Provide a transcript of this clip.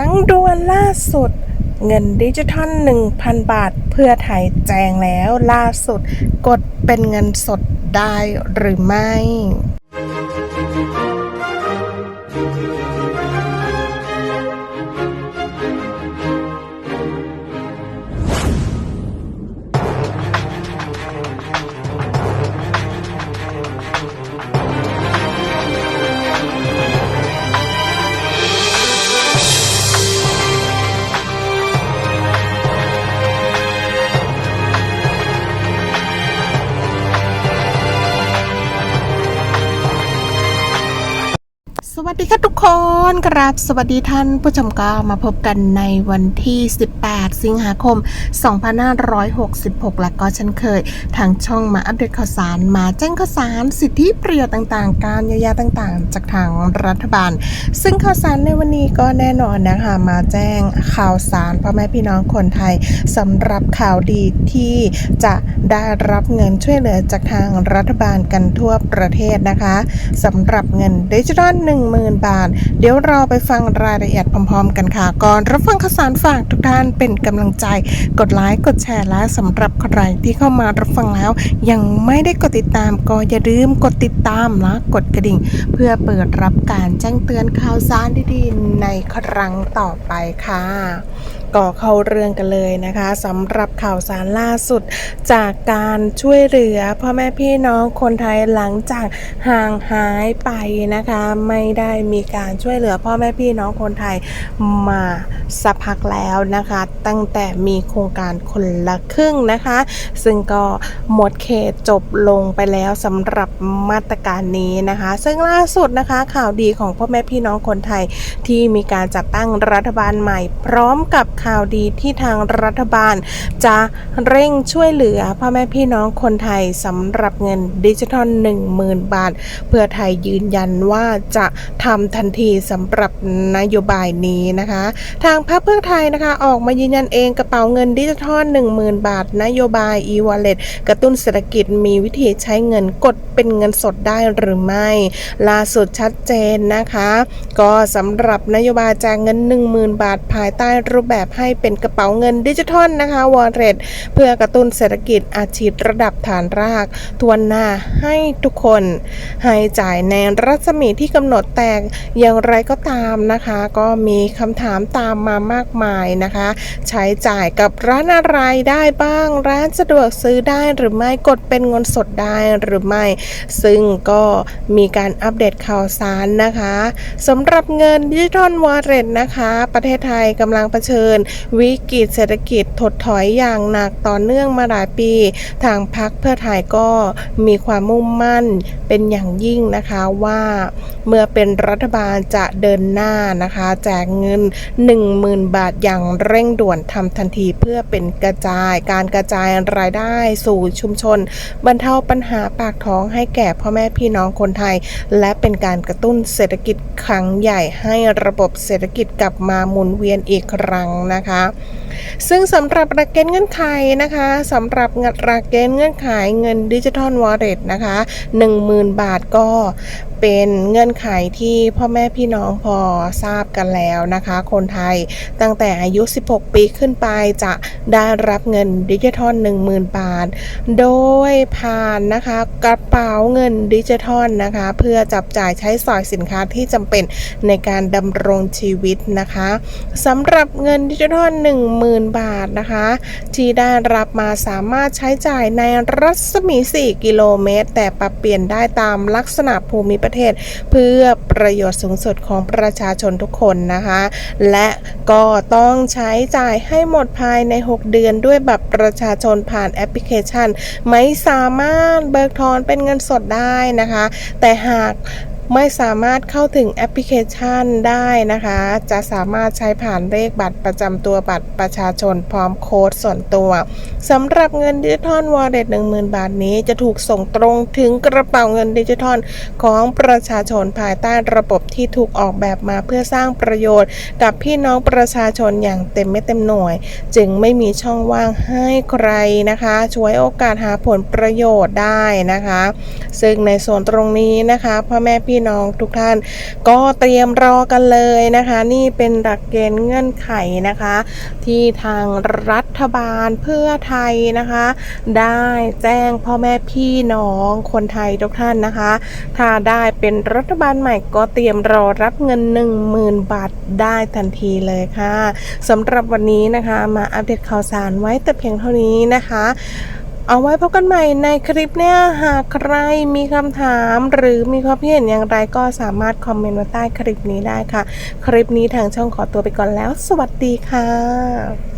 ฟังด่วนล่าสุด เงินดิจิทัล 1,000 บาท เพื่อไทยแจงแล้วล่าสุด กดเป็นเงินสดได้หรือไม่ ค่ะทุกคนครับสวัสดีท่านผู้ชมก็มาพบกันในวันที่ 18 สิงหาคม 2566 และก็เช่นเคย ทางช่องมาอัปเดตข่าวสารมาแจ้งข่าวสารสิทธิประโยชน์ต่างๆ การเยียวยาต่างๆ จากทางรัฐบาล ซึ่งข่าวสารในวันนี้ก็แน่นอนนะคะ มาแจ้งข่าวสารพ่อแม่พี่น้องคนไทยสำหรับข่าวดีที่จะได้รับเงินช่วยเหลือจากทางรัฐบาลกันทั่วประเทศนะคะสำหรับเงินดิจิทัล10,000 บาทเดี๋ยวเราไปฟังรายละเอียดพร้อม ๆ กันค่ะ ก่อนรับฟังข่าวสารฝากทุกท่านเป็นกำลังใจ กดไลค์กดแชร์และสำหรับใครที่เข้ามารับฟังแล้ว ยังไม่ได้กดติดตามก็อย่าลืมกดติดตามและกดกระดิ่ง เพื่อเปิดรับการแจ้งเตือนข่าวสารดีๆในครั้งต่อไปค่ะ ก็เข้าเรื่องกันเลยนะคะสำหรับข่าวสารล่าสุด จากการช่วยเหลือพ่อแม่พี่น้องคนไทยหลังจากห่างหายไปนะคะ ไม่ได้มีการช่วยเหลือพ่อแม่พี่น้องคนไทยมาสักพักแล้วนะคะ ตั้งแต่มีโครงการคนละครึ่งนะคะ ซึ่งก็หมดเขตจบลงไปแล้วสำหรับมาตรการนี้นะคะ ซึ่งล่าสุดนะคะข่าวดีของพ่อแม่พี่น้องคนไทยที่มีการจัดตั้งรัฐบาลใหม่พร้อมกับข่าวดีที่ทางรัฐบาล จะเร่งช่วยเหลือพ่อแม่พี่น้องคนไทยสำหรับเงินดิจิทัล 10,000 บาท เพื่อไทยยืนยันว่าจะทำทันทีสำหรับนโยบายนี้นะคะ ทางพรรคเพื่อไทยนะคะออกมายืนยันเองกระเป๋าเงินดิจิทัล 10,000 บาท นโยบาย e-wallet กระตุ้นเศรษฐกิจมีวิธีใช้เงินกดเป็นเงินสดได้หรือไม่ล่าสุดชัดเจนนะคะ ก็สำหรับนโยบายแจกเงิน 10,000 บาท ภายใต้รูปแบบให้เป็นกระเป๋าเงินดิจิทัลนะคะ wallet เพื่อกระตุ้นเศรษฐกิจอาชีพระดับฐานรากทวนหน้าให้ทุกคน ให้จ่ายในรัศมีที่กำหนดแต่อย่างไรก็ตามนะคะ ก็มีคำถามตามมามากมายนะคะ ใช้จ่ายกับร้านอะไรได้บ้าง ร้านสะดวกซื้อได้หรือไม่กดเป็นเงินสดได้หรือไม่ ซึ่งก็มีการอัปเดตข่าวสารนะคะสำหรับเงินดิจิทัลวอลเล็ตนะคะ ประเทศไทยกำลังเผชิญญ วิกฤตเศรษฐกิจถดถอยอย่างหนักต่อเนื่องมาหลายปี ทางพรรคเพื่อไทยก็มีความมุ่งมั่นเป็นอย่างยิ่งนะคะว่าเมื่อเป็นรัฐบาลจะเดินหน้านะคะ แจกเงิน 10,000 บาทอย่างเร่งด่วนทำทันทีเพื่อเป็นกระจายการกระจายรายได้สู่ชุมชน บรรเทาปัญหาปากท้องให้แก่พ่อแม่พี่น้องคนไทย และเป็นการกระตุ้นเศรษฐกิจครั้งใหญ่ให้ระบบเศรษฐกิจกลับมาหมุนเวียนอีกครั้งนะคะ ซึ่งสำหรับหลักเกณฑ์เงื่อนไขนะคะสำหรับหลักเกณฑ์เงื่อนไขเงินดิจิทัลวอลเล็ตนะคะ10,000 บาทก็เป็นเงื่อนไขที่พ่อแม่พี่น้องพอทราบกันแล้วนะคะ คนไทยตั้งแต่อายุ 16 ปีขึ้นไปจะได้รับเงินดิจิทัล 10,000 บาท โดยผ่านนะคะกระเป๋าเงินดิจิทัลนะคะ เพื่อจับจ่ายใช้สอยสินค้าที่จำเป็นในการดำรงชีวิตนะคะสำหรับเงินดิจิทัล10,000 บาทนะคะ ที่ได้รับมาสามารถใช้จ่ายในรัศมี 4 กิโลเมตร แต่ปรับเปลี่ยนได้ตามลักษณะภูมิประเทศ เพื่อประโยชน์สูงสุดของประชาชนทุกคนนะคะ และก็ต้องใช้จ่ายให้หมดภายใน 6 เดือนด้วยบัตรประชาชนผ่านแอปพลิเคชัน ไม่สามารถเบิกถอนเป็นเงินสดได้นะคะ แต่หาก ไม่สามารถเข้าถึงแอปพลิเคชันได้นะคะ จะสามารถใช้ผ่านเลขบัตรประจำตัวบัตรประชาชนพร้อมโค้ดส่วนตัวสำหรับเงินดิจิทัลวอลเล็ต10,000 บาทนี้จะถูกส่งตรงถึงกระเป๋าเงินดิจิทัลของประชาชนภายใต้ระบบที่ถูกออกแบบมาเพื่อสร้างประโยชน์ กับพี่น้องประชาชนอย่างเต็มเม็ดเต็มหน่วย จึงไม่มีช่องว่างให้ใครนะคะช่วยโอกาสหาผลประโยชน์ได้นะคะ ซึ่งในส่วนตรงนี้นะคะพ่อแม่พี่พี่น้องทุกท่าน ก็เตรียมรอกันเลยนะคะ นี่เป็นหลักเกณฑ์เงื่อนไขนะคะ ที่ทางรัฐบาลเพื่อไทยนะคะ ได้แจ้งพ่อแม่พี่น้องคนไทยทุกท่านนะคะ ถ้าได้เป็นรัฐบาลใหม่ก็เตรียมรอรับเงิน 10,000 บาทได้ทันทีเลยค่ะสำหรับวันนี้นะคะมาอัปเดตข่าวสารไว้แต่เพียงเท่านี้นะคะ เอาไว้พบกันใหม่ในคลิปเนี่ยหากใครมีคำถามหรือมีความเห็นอย่างไรก็สามารถคอมเมนต์ไว้ใต้คลิปนี้ได้ค่ะ คลิปนี้ทางช่องขอตัวไปก่อนแล้ว สวัสดีค่ะ